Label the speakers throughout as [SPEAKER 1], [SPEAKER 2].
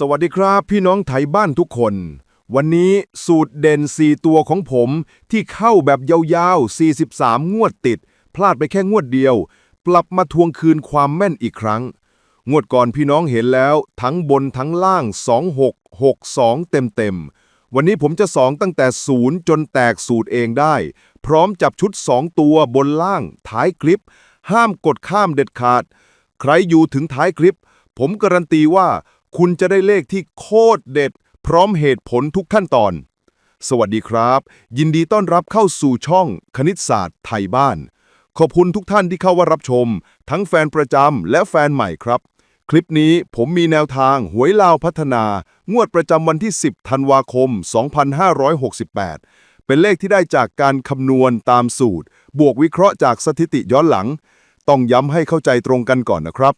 [SPEAKER 1] สวัสดีครับพี่น้องไทยบ้านทุกคน วันนี้สูตรเด่น 4 ตัวของผมที่เข้าแบบยาวๆ 43 งวดติด พลาดไปแค่งวดเดียวกลับมาทวงคืนความแม่นอีกครั้ง งวดก่อนพี่น้องเห็นแล้ว ทั้งบนทั้งล่าง 2662 เต็มๆ วันนี้ผมจะสองตั้งแต่ศูนย์จนแตกสูตรเองได้ พร้อมจับชุด 2 ตัวบนล่าง ท้ายคลิป ห้ามกดข้ามเด็ดขาด ใครอยู่ถึงท้ายคลิป ผมการันตีว่า คุณจะได้เลขที่โคตรเด็ด พร้อมเหตุผลทุกขั้นตอน สวัสดีครับ ยินดีต้อนรับเข้าสู่ช่องคณิตศาสตร์ไทยบ้าน ขอบคุณทุกท่านที่เข้าว่ารับชม ทั้งแฟนประจำและแฟนใหม่ครับ คลิปนี้ผมมีแนวทางหวยลาวพัฒนา งวดประจำวันที่ 10 ธันวาคม 2568 เป็นเลขที่ได้จากการคำนวณตามสูตร บวกวิเคราะห์จากสถิติย้อนหลัง ต้องย้ำให้เข้าใจตรงกันก่อนนะครับ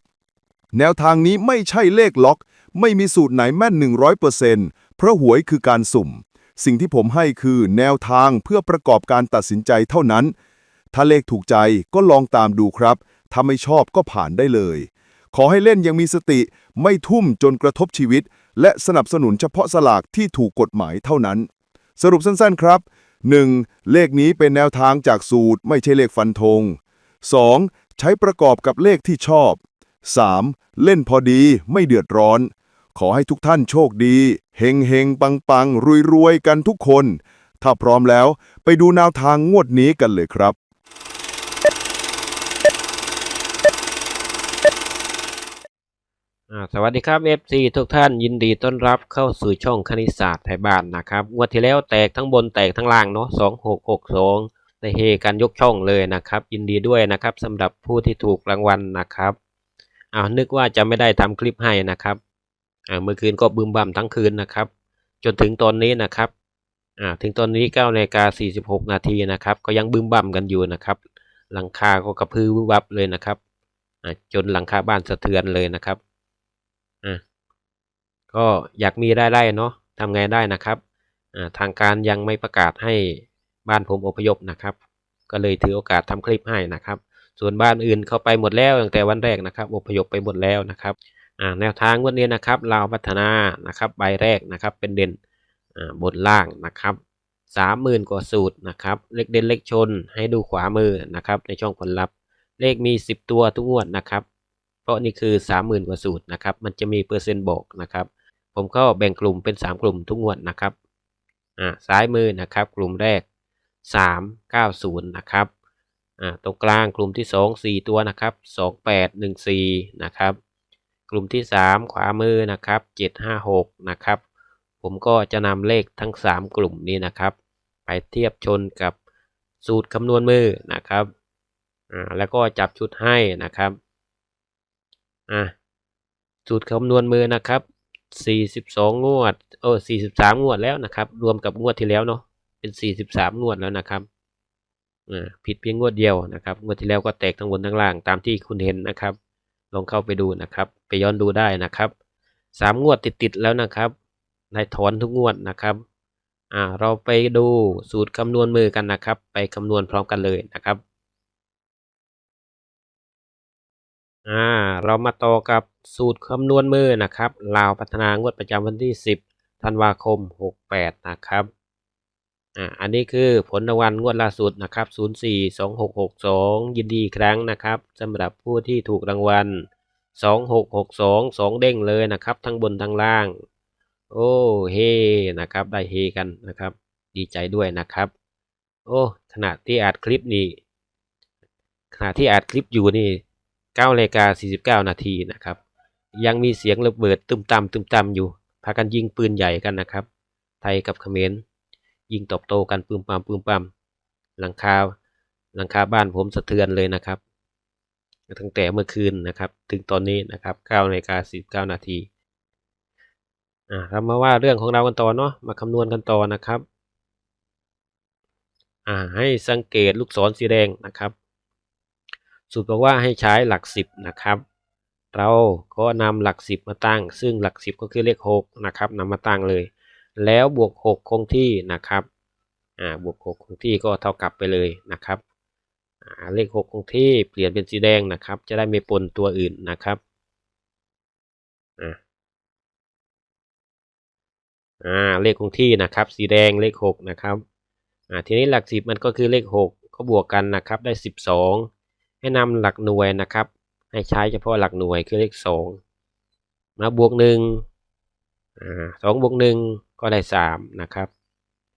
[SPEAKER 1] แนวทางนี้ไม่ใช่เลขล็อก ไม่มีสูตรไหนแม่น 100%เพราะหวยคือการสุ่ม สิ่งที่ผมให้คือแนวทางเพื่อประกอบการตัดสินใจเท่านั้น ถ้าเลขถูกใจก็ลองตามดูครับ ถ้าไม่ชอบก็ผ่านได้เลย ขอให้เล่นยังมีสติ ไม่ทุ่มจนกระทบชีวิต และสนับสนุนเฉพาะสลากที่ถูกกฎหมายเท่านั้น สรุปสั้นๆครับ 1. เลขนี้เป็นแนวทางจากสูตรไม่ใช่เลขฟันธง 2. ใช้ประกอบกับเลขที่ชอบ 3. เล่นพอดีไม่เดือดร้อน ขอให้ทุกท่านโชคดีเฮงเฮงปังปังรวยรวยกันทุกคน ถ้าพร้อมแล้วไปดูแนวทางงวดนี้กันเลยครับ
[SPEAKER 2] อ่าสวัสดีครับ FC ทุกท่านยินดีต้อนรับเข้าสู่ช่องคณิตศาสตร์ไทยบ้านนะครับงวดที่แล้วแตกทั้งบนแตกทั้งล่างเนาะสองหกหกสองได้เฮกันยกช่องเลยนะครับ ยินดีด้วยนะครับสำหรับผู้ที่ถูกรางวัลนะครับอ้าวนึกว่าจะไม่ได้ทำคลิปให้นะครับ เมื่อคืนก็บึมบั่มทั้งคืนนะครับ จนถึงตอนนี้นะครับถึงตอนนี้9นาฬิกา46 นาทีนะครับ ก็ยังบึมบั่มกันอยู่นะครับ หลังคาก็กระพือวิบวับเลยนะครับจนหลังคาบ้านสะเทือนเลยนะครับก็อยากมีรายได้เนาะทำไงได้นะครับทางการยังไม่ประกาศให้บ้านผมอพยพนะครับ ก็เลยถือโอกาสทำคลิปให้นะครับ ส่วนบ้านอื่นเข้าไปหมดแล้วตั้งแต่วันแรกนะครับอพยพไปหมดแล้วนะครับ แนวทางวันนี้นะครับลาพัฒนานะครับใบแรกนะครับเป็นเด่นบนล่างนะครับสามหมื่นกว่าสูตรนะครับเลขเด่นเลขชนให้ดูขวามือนะครับในช่องผลลัพธ์เลขมี 10 ตัวทุกงวดนะครับเพราะนี่คือ 30,000 กว่าสูตรนะครับมันจะมีเปอร์เซ็นต์บอกนะครับผมก็แบ่งกลุ่มเป็น 3 กลุ่มทุกงวดนะครับอ่าซ้ายมือนะครับกลุ่มแรก 390นะครับอ่าตรงกลางกลุ่มที่ 2 4 ตัวนะครับ2814นะครับ กลุ่มที่ 3 ขวามือนะครับ 756 นะครับ ผมก็จะนำเลขทั้ง 3 กลุ่มนี้นะครับ ไปเทียบชนกับสูตรคำนวณมือนะครับอ่าแล้วก็จับชุดให้นะครับอะสูตรคำนวณมือนะครับ 42 งวดเออ43 งวดแล้วนะครับ รวมกับงวดที่แล้วเนาะเป็น 43 งวดแล้วนะครับอ่าผิดเพียงงวดเดียวนะครับ งวดที่แล้วก็แตกทั้งบนทั้งล่างตามที่คุณเห็นนะครับ ลองเข้าไปดูนะครับ ไปย้อนดูได้นะครับสามงวดติดๆแล้วนะครับได้ถอนทุกงวดนะครับอ่าเราไปดูสูตรคำนวณมือกันนะครับ ไปคำนวณพร้อมกันเลยนะครับอ่าเรามาต่อกับสูตรคำนวณมือนะครับลาวพัฒนางวดประจำวันที่ 10ธันวาคม 68 นะครับ อ่าอันนี้คือผลรางวัลงวดล่าสุดนะครับ 042662 ยินดีครั้งนะครับสำหรับผู้ที่ถูกรางวัล 2662 2 เด้งเลยนะครับ ทั้งบนทั้งล่าง โอ้เฮนะครับ ได้เฮกันนะครับ ดีใจด้วยนะครับ โอ้ขณะที่อัดคลิปนี้ขณะที่อัดคลิปอยู่นี่9นาฬิกา49 นาทีนะครับ ยังมีเสียงระเบิดตึมตำตึมตำอยู่ พากันยิงปืนใหญ่กันนะครับ ไทยกับเขมร ยิงตอบโต้กันปืมปามปืมปามหลังคาหลังคาบ้านผมสะเทือนเลยนะครับ ตั้งแต่เมื่อคืนนะครับ ถึงตอนนี้นะครับ9นาฬิกา49นาทีอ่าเรามาว่าเรื่องของเรากันต่อเนาะมาคำนวณกันต่อนะครับอ่าให้สังเกตลูกศรสีแดงนะครับสูตรบอกว่าให้ใช้หลักสิบนะครับ เราก็นำหลักสิบมาตั้ง ซึ่งหลักสิบก็คือเลขหกนะครับนำมาตั้งเลย แล้วบวกหกคงที่นะครับอ่าบวกหกคงที่ก็เท่ากับไปเลยนะครับอ่าเลขหกคงที่เปลี่ยนเป็นสีแดงนะครับ จะได้ไม่ปนตัวอื่นนะครับอ่าอ่าเลขคงที่นะครับ สีแดงเลขหกนะครับอ่าทีนี้หลักสิบมันก็คือเลขหกก็บวกกันนะครับได้สิบสองให้นำหลักหน่วยนะครับ ให้ใช้เฉพาะหลักหน่วยคือเลขสองมาบวกหนึ่งอ่าสองบวกหนึ่ง ก็ได้สามนะครับ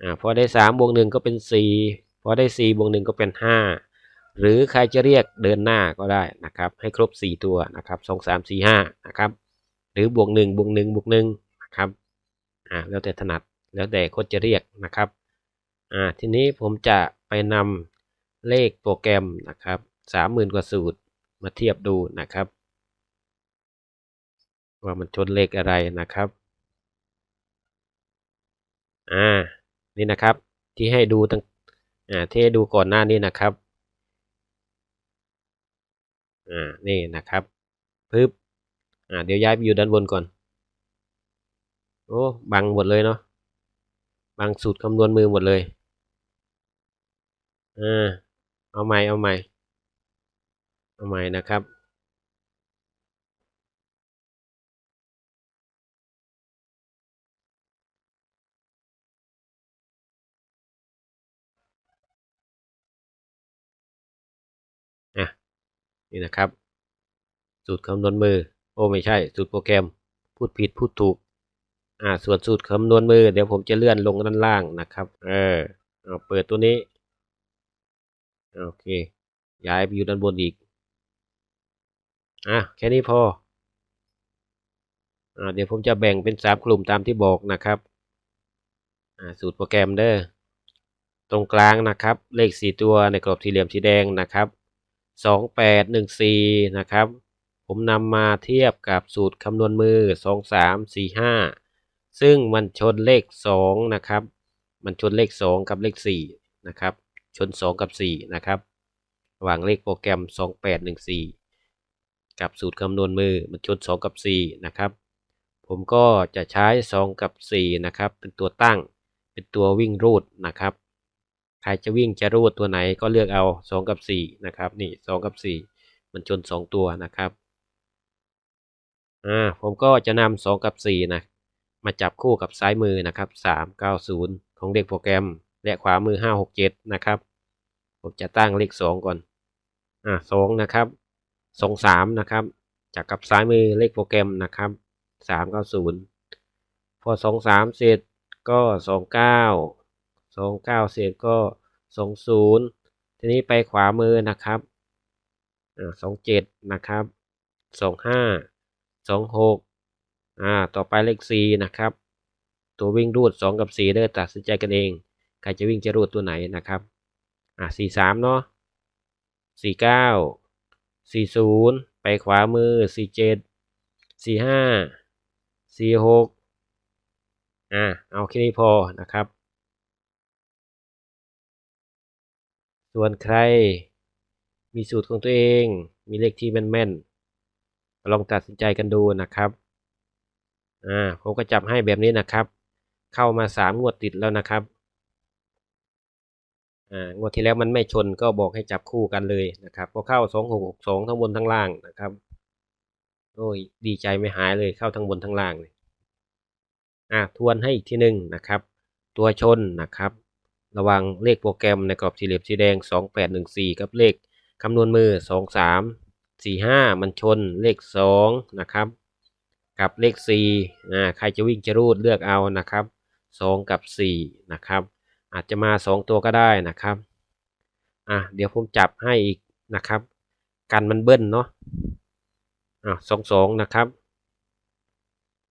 [SPEAKER 2] อ่าพอได้สามบวกหนึ่งก็เป็นสี่พอได้สี่บวกหนึ่งก็เป็นห้าหรือใครจะเรียกเดินหน้าก็ได้นะครับ ให้ครบสี่ตัวนะครับสองสามสี่ห้านะครับ หรือบวกหนึ่งบวกหนึ่งบวกหนึ่งนะครับอ่าแล้วแต่ถนัดแล้วแต่คนจะเรียกนะครับอ่าทีนี้ผมจะไปนำเลขโปรแกรมนะครับสามหมื่นกว่าสูตรมาเทียบดูนะครับ ว่ามันชนเลขอะไรนะครับ อ่านี่นะครับที่ให้ดูตั้งอ่าที่ให้ดูก่อนหน้านี้นะครับอ่านี่นะครับปึ๊บอ่าเดี๋ยวย้ายไปอยู่ด้านบนก่อนโอ้บังหมดเลยเนาะบังสูตรคำนวณมือหมดเลยอ่าเอาใหม่เอาใหม่เอาใหม่นะครับ นี่นะครับ สูตรคำนวณมือ โอ้ไม่ใช่ สูตรโปรแกรม พูดผิดพูดถูก อ่า ส่วนสูตรคำนวณมือ เดี๋ยวผมจะเลื่อนลงด้านล่างนะครับ เออเอาเปิดตัวนี้ โอเค ย้ายไปอยู่ด้านบนอีก อะ แค่นี้พอ อ่า เดี๋ยวผมจะแบ่งเป็นสามกลุ่มตามที่บอกนะครับ อ่า สูตรโปรแกรมเด้อ ตรงกลางนะครับ เลขสี่ตัวในกรอบสี่เหลี่ยมสีแดงนะครับ สองแปดหนึ่งสี่นะครับ ผมนำมาเทียบกับสูตรคำนวณมือสองสามสี่ห้าซึ่งมันชนเลขสองนะครับ มันชนเลขสองกับเลขสี่นะครับ ชนสองกับสี่นะครับวางเลขโปรแกรมสองแปดหนึ่งสี่กับสูตรคำนวณมือ มันชนสองกับสี่นะครับ ผมก็จะใช้สองกับสี่นะครับ เป็นตัวตั้ง เป็นตัววิ่งรูดนะครับ ใครจะวิ่งจะรูดตัวไหนก็เลือกเอาสองกับสี่นะครับ นี่สองกับสี่มันชนสองตัวนะครับ อ่า ผมก็จะนำสองกับสี่นะ มาจับคู่กับซ้ายมือนะครับสามเก้าศูนย์ของเด็กโปรแกรม และขวามือห้าหกเจ็ดนะครับ ผมจะตั้งเลขสองก่อน อ่าสองนะครับสองสามนะครับจากกับซ้ายมือเลขโปรแกรมนะครับสามเก้าศูนย์พอสองสามเสร็จก็สองเก้า สองเก้าเศษก็สองศูนย์ทีนี้ไปขวามือนะครับสองเจ็ดนะครับสองห้าสองหกอ่าต่อไปเลขสี่นะครับ ตัววิ่งรูดสองกับสี่เด้อตัดสินใจกันเอง ใครจะวิ่งจะรูดตัวไหนนะครับอ่าสี่สามเนาะสี่เก้าสี่ศูนย์ไปขวามือสี่เจ็ดสี่ห้าสี่หกอ่าเอาแค่นี้พอนะครับ ส่วนใครมีสูตรของตัวเอง มีเลขที่แม่นๆ ลองตัดสินใจกันดูนะครับ อ่า ผมก็จับให้แบบนี้นะครับ เข้ามาสามงวดติดแล้วนะครับ อ่า งวดที่แล้วมันไม่ชนก็บอกให้จับคู่กันเลยนะครับ ก็เข้าสองหกหกสองทั้งบนทั้งล่างนะครับ โอ้ย ดีใจไม่หายเลย เข้าทั้งบนทั้งล่างเลย อ่า ทวนให้อีกทีหนึ่งนะครับ ตัวชนนะครับ ระวังเลขโปรแกรมในกรอบสี่เหลี่ยมสีแดง 2814 กับเลขคำนวณมือ 2345 มันชนเลข 2 นะครับ กับเลข4อ่าใครจะวิ่งจะรูดเลือกเอานะครับ 2 กับ 4 นะครับ อาจจะมา 2 ตัวก็ได้นะครับอะเดี๋ยวผมจับให้อีกนะครับ กันมันเบิ้ลเนาะอะ2 2นะครับ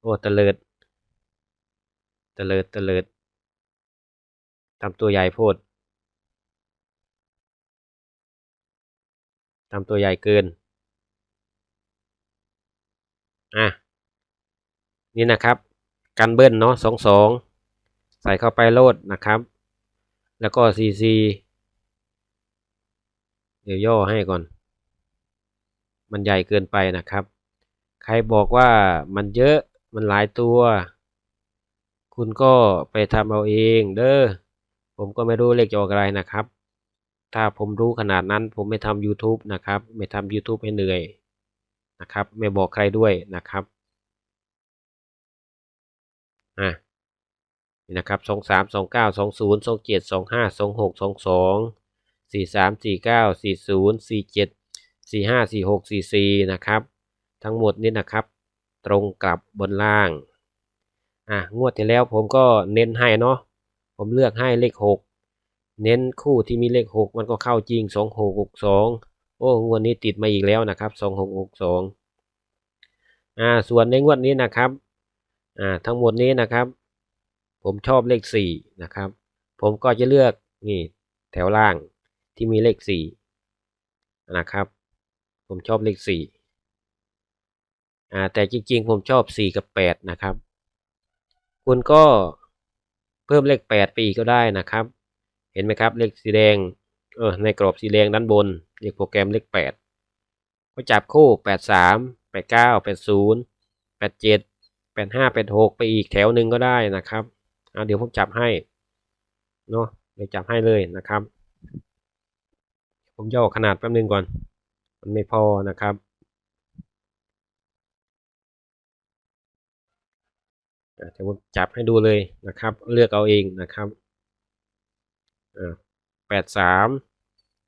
[SPEAKER 2] โอ้ตะเลิดตะเลิดตะเลิด ทำตัวใหญ่โพดทำตัวใหญ่เกิน อะ นี่นะครับ กันเบิ้ลเนาะสองสอง ใส่เข้าไปโลดนะครับ แล้วก็ซีซี เดี๋ยวย่อให้ก่อน มันใหญ่เกินไปนะครับ ใครบอกว่ามันเยอะ มันหลายตัว คุณก็ไปทำเอาเองเด้อ ผมก็ไม่รู้เลขจะออกอะไรนะครับ ถ้าผมรู้ขนาดนั้นผมไม่ทำ YouTube นะครับ ไม่ทำ YouTube ให้เหนื่อยนะครับ ไม่บอกใครด้วยนะครับอะนี่นะครับสองสามสองเก้าสองศูนย์สองเจ็ดสองห้าสองหกสองสองสี่สามสี่เก้าสี่ศูนย์สี่เจ็ดสี่ห้าสี่หกสี่สี่นะครับ ทั้งหมดนี้นะครับ ตรงกลับบนล่างอะงวดที่แล้วผมก็เน้นให้เนาะ ผมเลือกให้เลขหกเน้นคู่ที่มีเลขหกมันก็เข้าจริงสองหกหกสองโอ้งวดนี้ติดมาอีกแล้วนะครับสองหกหกสองอ่า ส่วนในงวดนี้นะครับ อ่า ทั้งหมดนี้นะครับ ผมชอบเลขสี่นะครับ ผมก็จะเลือกนี่แถวล่างที่มีเลขสี่นะครับ ผมชอบเลขสี่อ่าแต่จริงๆ ผมชอบสี่กับแปดนะครับ คุณก็ พิ่มเลขแปดไปอีกก็ได้นะครับ เห็นไหมครับเลขสีแดงเออในกรอบสีแดงด้านบนเรียกโปรแกรมเลขแปดก็จับคู่แปดสามแปดเก้าแปดศูนย์แปดเจ็ดแปดห้าแปดหกไปอีกแถวหนึ่งก็ได้นะครับเอาเดี๋ยวผมจับให้เนาะเดี๋ยวจับให้เลยนะครับ ผมย่อขนาดแป๊บนึงก่อน มันไม่พอนะครับ เดี๋ยวผมจับให้ดูเลยนะครับ เลือกเอาเองนะครับแปดสาม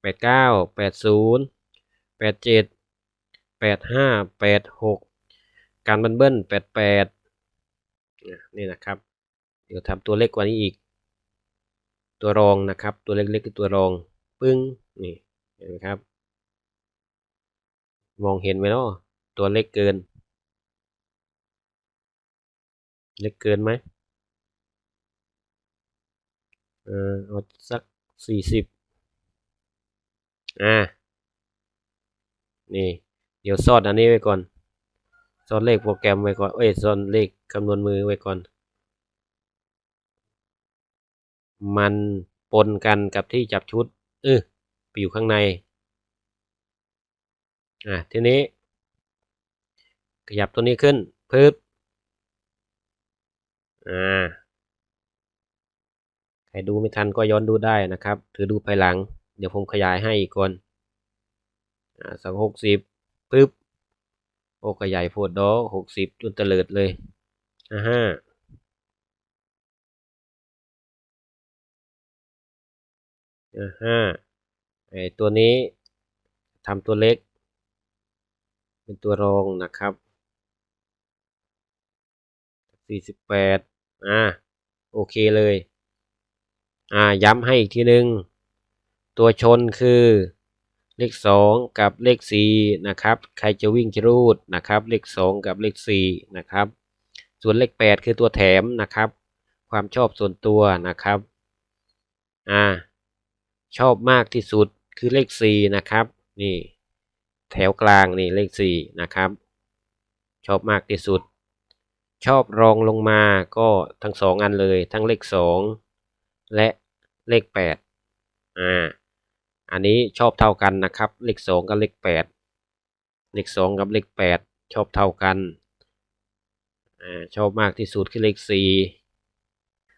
[SPEAKER 2] แปดเก้าแปดศูนย์แปดเจ็ดแปดห้าแปดหกการบันเบิ้ลแปดแปดนี่นะครับ เดี๋ยวทำตัวเล็กกว่านี้อีก ตัวรองนะครับ ตัวเล็กๆคือตัวรอง ปึ้ง นี่ เห็นไหมครับ มองเห็นไหมเนาะตัวเล็กเกิน เล็กเกินไหมเออเอาสักสี่สิบอ่า นี่ เดี๋ยวซอดอันนี้ไว้ก่อนซอดเลขโปรแกรมไว้ก่อน เอ้ยซอดเลขคำนวณมือไว้ก่อน มันปนกันกับที่จับชุด เออไปอยู่ข้างใน อะทีนี้ ขยับตัวนี้ขึ้นพึบ อ่าใครดูไม่ทันก็ย้อนดูได้นะครับ ถือดูภายหลัง เดี๋ยวผมขยายให้อีกคนอ่าสักหกสิบปึ๊บโอ้ขยายโพดดอหกสิบจนเตลิดเลยอ่าห้าอ่าห้าไอตัวนี้ทำตัวเล็ก เป็นตัวรองนะครับสี่สิบแปด อ่าโอเคเลยอ่าย้ำให้อีกทีหนึ่งตัวชนคือเลขสองกับเลขสี่นะครับใครจะวิ่งจะรูดนะครับเลขสองกับเลขสี่นะครับส่วนเลขแปดคือตัวแถมนะครับ ความชอบส่วนตัวนะครับอ่าชอบมากที่สุดคือเลขสี่นะครับนี่แถวกลางนี่เลขสี่นะครับ ชอบมากที่สุด ชอบรองลงมาก็ทั้งสองอันเลยทั้งเลขสองและเลขแปดอ่าอันนี้ชอบเท่ากันนะครับ เลขสองกับเลขแปดเลขสองกับเลขแปดชอบเท่ากันอ่าชอบมากที่สุดคือเลขสี่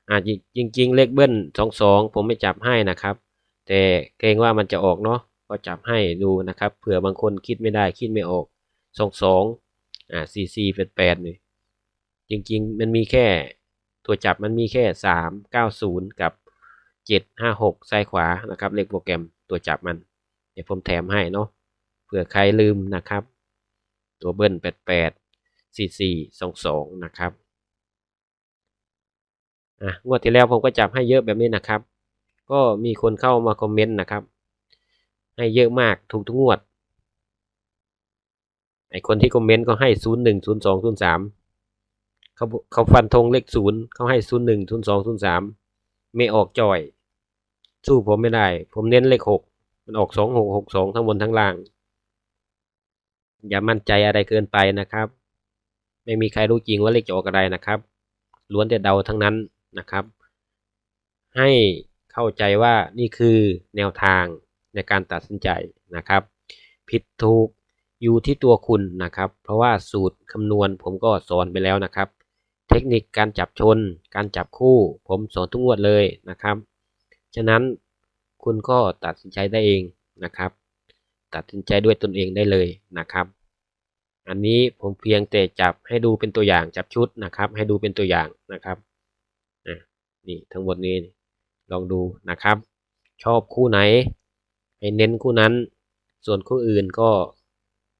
[SPEAKER 2] อ่าจริงๆเลขเบิ้ลสองสองผมไม่จับให้นะครับ แต่เกรงว่ามันจะออกเนาะก็จับให้ดูนะครับเผื่อบางคนคิดไม่ได้คิดไม่ออกสองสองอ่าสี่สี่แปดแปดนี่ จริงๆ มันมีแค่ตัวจับมันมีแค่ 390 กับ 756 ซ้ายขวานะครับ เลขโปรแกรมตัวจับมัน เดี๋ยวผมแถมให้เนาะเผื่อใครลืมนะครับ ตัวเบิ้ล 88 4422 นะครับงวดที่แล้วผมก็จับให้เยอะแบบนี้นะครับ ก็มีคนเข้ามาคอมเมนต์นะครับ ให้เยอะมากถูกทุกงวดไอคนที่คอมเมนต์ก็ให้ 0 1 0 2 0 3 เขาเขาฟันธงเลขศูนย์เขาให้ศูนย์หนึ่งศูนย์สองศูนย์สามไม่ออกจอย สู้ผมไม่ได้ ผมเน้นเลขหกมันออกสองหกหกสองทั้งบนทั้งล่าง อย่ามั่นใจอะไรเกินไปนะครับ ไม่มีใครรู้จริงว่าเลขจะออกอะไรนะครับ ล้วนแต่เดาทั้งนั้นนะครับ ให้เข้าใจว่านี่คือแนวทางในการตัดสินใจนะครับ ผิดถูกอยู่ที่ตัวคุณนะครับ เพราะว่าสูตรคำนวณผมก็สอนไปแล้วนะครับ ทคนิคการจับชน การจับคู่ ผมสอนทุกงวดเลยนะครับ ฉะนั้นคุณก็ตัดสินใจได้เองนะครับ ตัดสินใจด้วยตนเองได้เลยนะครับ อันนี้ผมเพียงแต่จับให้ดูเป็นตัวอย่างจับชุดนะครับ ให้ดูเป็นตัวอย่างนะครับนี่ทั้งหมดนี้ลองดูนะครับ ชอบคู่ไหนให้เน้นคู่นั้น ส่วนคู่อื่นก็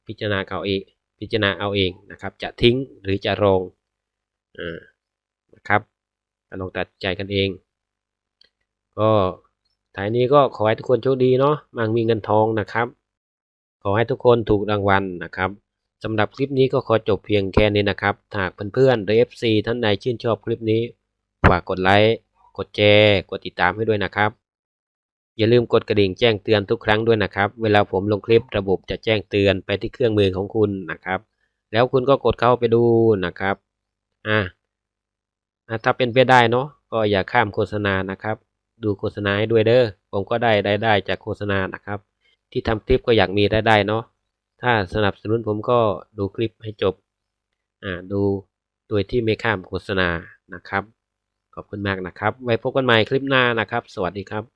[SPEAKER 2] พิจารณาเอาเองพิจารณาเอาเองนะครับ จะทิ้งหรือจะลงอ่า นะครับลองตัดใจกันเอง ก็ท้ายนี้ก็ขอให้ทุกคนโชคดีเนาะมั่งมีเงินทองนะครับ ขอให้ทุกคนถูกรางวัลนะครับสำหรับคลิปนี้ก็ขอจบเพียงแค่นี้นะครับหากเพื่อนๆหรือ FC ท่านใดชื่นชอบคลิปนี้ฝากกดไลค์กดแชร์กดติดตามให้ด้วยนะครับ อย่าลืมกดกระดิ่งแจ้งเตือนทุกครั้งด้วยนะครับ เวลาผมลงคลิประบบจะแจ้งเตือนไปที่เครื่องมือของคุณนะครับ แล้วคุณก็กดเข้าไปดูนะครับ อ่าถ้าเป็นไปได้เนาะก็อย่าข้ามโฆษณานะครับ ดูโฆษณาให้ด้วยเด้อผมก็ได้รายได้จากโฆษณานะครับ ที่ทำคลิปก็อยากมีรายได้เนาะถ้าสนับสนุนผมก็ดูคลิปให้จบอ่าดูโดยที่ไม่ข้ามโฆษณานะครับ ขอบคุณมากนะครับ ไว้พบกันใหม่คลิปหน้านะครับ สวัสดีครับ